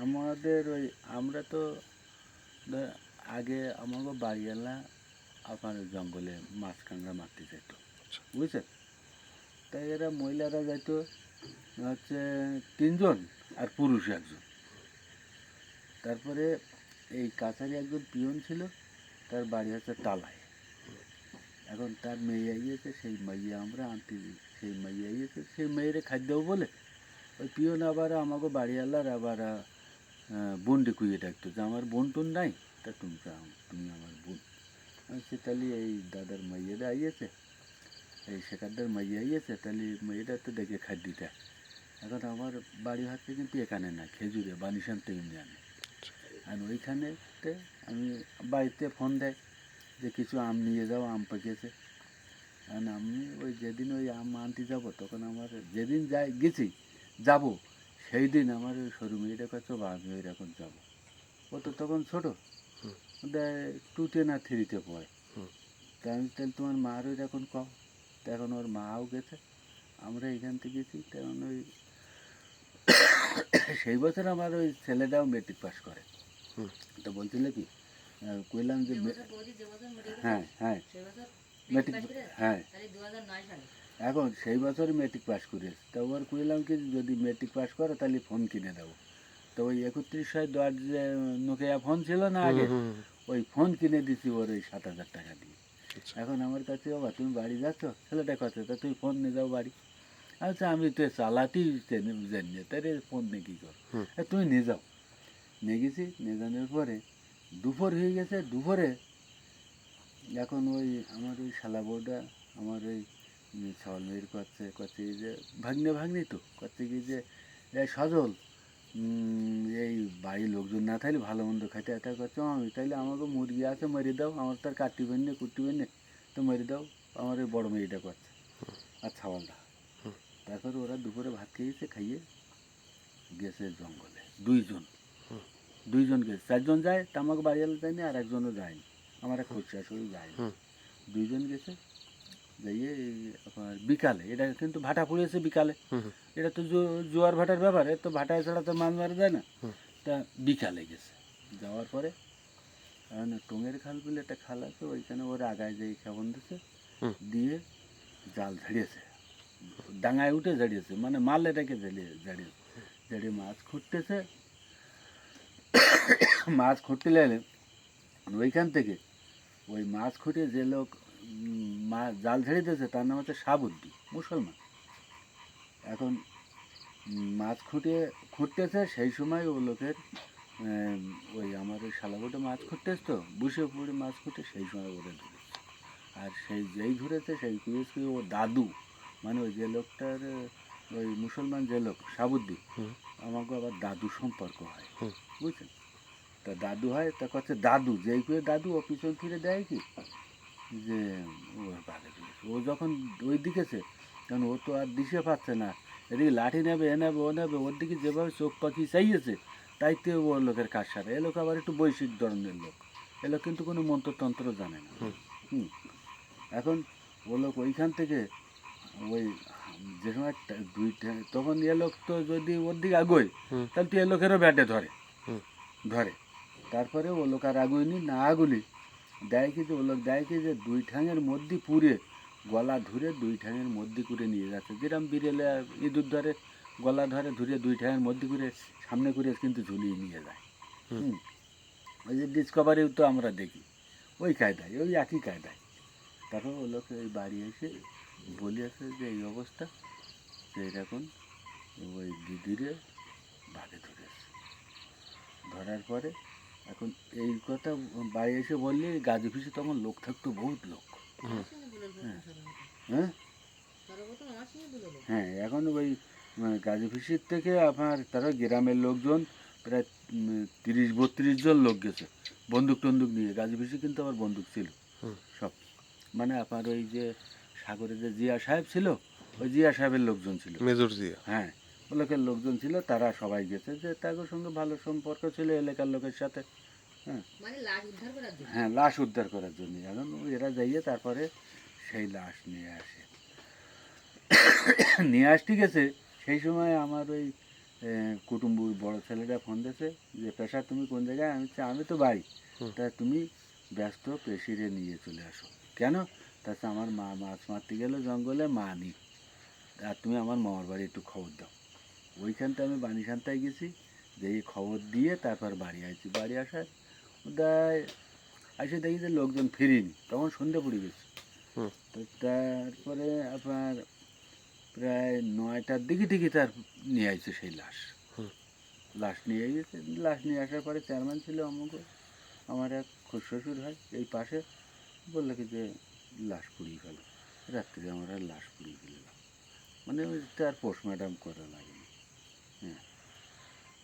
আমাদের ওই আমরা তো আগে আমাকে বাড়িওয়ালা আপনার জঙ্গলে মাছ কাঁকড়া মারতে যেত আচ্ছা। বুঝছেন তাই এরা মহিলারা যাইত হচ্ছে তিনজন আর পুরুষ একজন তারপরে এই কাছারি একজন পিয়ন ছিল তার বাড়ি হচ্ছে টালায় এখন তার মেয়ে আইয়েছে সেই মাইয়া আমরা আনতে। সেই মেয়ে আইয়েছে সেই মেয়েরে খাদ্য বলে ওই পিয়ন আবার আমাকে বাড়িওয়ালার আবার বোনডে কুইয়ে ডাকতো যে, আমার বোন টোন নাই? তা তুমি তুমি আমার বোন। আমি সে তাহলে এই দাদার মাইয়েরা আইয়েছে। এই শেখারদার মাইয়ে আইয়েছে? তাহলে মেয়েটা তো দেখে খাদ্য দেয় এখন আমার বাড়ি হচ্ছে কিন্তু এখানে না, খেজুরে বানিশান্তে ইউনিয়নে আর ওইখানেতে আমি বাড়িতে ফোন দেয় যে, কিছু আম নিয়ে যাও, আম পেকেছে। কারণ আমি ওই যেদিন ওই আম আনতে যাব, তখন আমার যেদিন যাই, গেছি, যাব। সেই দিন আমার ওই সরু মেয়েটা কাছে বা আমি ওই রকম যাব। ও তো তখন ছোটো। টুতে না থ্রিতে পড়ে। হুম। তা আমি তাহলে তোমার মার ওই রকম কম। তা এখন ওর মাও গেছে। আমরা এখান থেকে গেছি। তখন ওই সেই বছর আমার ওই ছেলেটাও মেট্রিক পাস করে। হুম। তো বলছিল কি কইলাম যে হ্যাঁ হ্যাঁ। মেট্রিক হ্যাঁ। এখন সেই বছর মেট্রিক পাস করেছে তা ওর কইলাম কি যদি মেট্রিক পাস করো তাহলে ফোন কিনে দেবো। তো ওই একত্রিশ শয় দশ যে নোকিয়া ফোন ছিল না আগে ওই ফোন কিনে দিছি ওর ওই সাত হাজার টাকা দিয়ে। আচ্ছা। এখন আমার কাছে বাবা তুমি বাড়ি যাচ্ছ? ছেলেটা কথা তা তুমি ফোন নিয়ে যাও বাড়ি। আচ্ছা আমি তো চালাতেই চেনি- জানি তাই ফোন নিয়ে কী করো তুমি নিয়ে যাও। নিয়ে গেছি নিয়ে যাওয়ার পরে দুপুর হয়ে গেছে দুপুরে এখন ওই আমার ওই শালা বউটা আমার ওই ছাওয়াল মেয়ের করছে করছে কি যে ভাগ্নে ভাগ্নি তো করছে কি যে এই সজল এই বাড়ির লোকজন না থাকলে ভালো মন্দ খাইতে এটা করছে। আমি তাইলে আমাকে মুরগি আছে মেরে দাও আমার তার কাটিবেন না কুটিবেন না তো মেরে দাও আমার ওই বড় মেয়েটা করছে আর ছাওয়ালটা। তারপরে ওরা দুপুরে ভাত খেয়েছে খাইয়ে গেছে জঙ্গলে দুইজন। দুইজন গেছে চারজন যায় তা আমাকে বাড়িওয়ালা যায়নি আর একজনও যায়নি আমার এক খুচরা শাশুড়ি যায়নি দুইজন গেছে এই আপনার বিকালে এটা কিন্তু ভাটা পড়েছে বিকালে। এটা তো জোয়ার ভাটার ব্যাপার তো ভাটায় ছাড়া তো মাছ মারা যায় না। তা বিকালে গেছে। যাওয়ার পরে কারণ টঙের খাল বলে একটা খাল আছে ওইখানে ওর আগায় যেই খাবন দিছে দিয়ে জাল ঝাড়িয়েছে। ডাঙায় উঠে ঝাড়িয়েছে মানে মাল এটাকে ঝাড়িয়ে ঝাড়িয়েছে ঝাড়িয়ে মাছ খুঁটতেছে মাছ খুঁটতে লাগলে ওইখান থেকে ওই মাছ খুঁটে যে লোক মাছ জাল দিয়েছে তার নাম হচ্ছে সাবুদ্দি মুসলমান। এখন মাছ খুঁটে খুঁটতেছে সেই সময় ও লোকের ওই আমার ওই শালাবোটে মাছ খুঁটতেছে তো বুসে পড়ে মাছ খুঁটে সেই সময় ওরা ধরেছে আর সেই যেই ধরেছে সেই কুয়েছে ও দাদু মানে ওই যে লোকটার ওই মুসলমান যে লোক সাবুদ্দি আমাকে আবার দাদু সম্পর্ক হয়। বুঝছেন? তা দাদু হয় তা কাছে দাদু যেই কুয়ে দাদু ও পিছন ফিরে দেয় কি? যে ও বাঘে ধরেছে ও যখন ওই দিকেছে কারণ ও তো আর দিশে পাচ্ছে না। এদিকে লাঠি নেবে এ নেবে ও নেবে ওর দিকে যেভাবে চোখ পাখি চাইয়েছে তাইতে ও লোকের কাজ সারে। এ লোক আবার একটু বৈশ্বিক ধরনের লোক। এ লোক কিন্তু কোনো মন্ত্রতন্ত্র জানে না। হুম। এখন ও লোক ওইখান থেকে ওই যে সময় দুই তখন এ লোক তো যদি ওর দিকে হুম। তাহলে তো এ লোকেরও ব্যাটে ধরে। ধরে। তারপরে ও লোক আর আগুয়নি না আগুলি। দেয় কি যে ও লোক দেয় কি যে দুই ঠ্যাঙের মধ্যে পুড়ে গলা ধরে দুই ঠ্যাঙের মধ্যে করে নিয়ে যাচ্ছে। যেরকম বিড়েলে ইঁদুর ধরে গলা ধরে ধরে দুই ঠ্যাঙের মধ্যে করে সামনে করে কিন্তু ঝুলিয়ে নিয়ে যায়। হুম। ওই যে ডিসকভারিও তো আমরা দেখি। ওই কায়দায় ওই একই কায়দায়। তারপর ও লোক এই বাড়ি এসে বলিয়েছে যে এই অবস্থা যে এরকম ওই দিদিরে বাঘে ধরেছে। ধরার পরে এখন এই কথা বাড়ি এসে বললে গাছ অফিসে তখন লোক থাকতো বহুত লোক। হ্যাঁ। হ্যাঁ এখন ওই মানে গাজী অফিসের থেকে আপনার তারা গ্রামের লোকজন প্রায় তিরিশ বত্রিশ জন লোক গেছে বন্দুক টন্দুক নিয়ে। গাজী অফিসে কিন্তু আমার বন্দুক ছিল। সব। মানে আপনার ওই যে সাগরে যে জিয়া সাহেব ছিল ওই জিয়া সাহেবের লোকজন ছিল। মেজর জিয়া। হ্যাঁ। লোকের লোকজন ছিল তারা সবাই গেছে যে তাদের সঙ্গে ভালো সম্পর্ক ছিল এলাকার লোকের সাথে। হ্যাঁ। মানে লাশ উদ্ধার করার জন্য? হ্যাঁ লাশ উদ্ধার করার জন্য। এখন এরা যাইয়ে তারপরে সেই লাশ নিয়ে আসে। নিয়ে আসতে গেছে সেই সময় আমার ওই কুটুম্ব বড় ছেলেটা ফোন দিয়েছে যে পেশা তুমি কোন জায়গায়? আমি আমি তো বাড়ি। তা তুমি ব্যস্ত পেশিরে নিয়ে চলে আসো। কেন? তাছাড়া আমার মা মাছ মারতে গেলে জঙ্গলে মা নি আর তুমি আমার মামার বাড়ি একটু খবর দাও। ওইখানটা আমি বানিশান্তায় গেছি এই খবর দিয়ে তারপর বাড়ি আসছি বাড়ি আসার প্রায় এসে দেখি যে লোকজন ফিরিনি তখন সন্ধে পড়ে গেছে তো তারপরে আপনার প্রায় নয়টার দিকে দিকে তার নিয়ে আসছে সেই লাশ। লাশ নিয়ে গেছে লাশ নিয়ে আসার পরে চেয়ারম্যান ছিল আমাকে আমার এক শ্বশুর হয় এই পাশে বলল কি যে লাশ পুড়িয়ে ফেলো। রাত্রে আমরা লাশ পুড়িয়ে ফেললাম মানে তার পোস্টমর্টম করা লাগেনি হ্যাঁ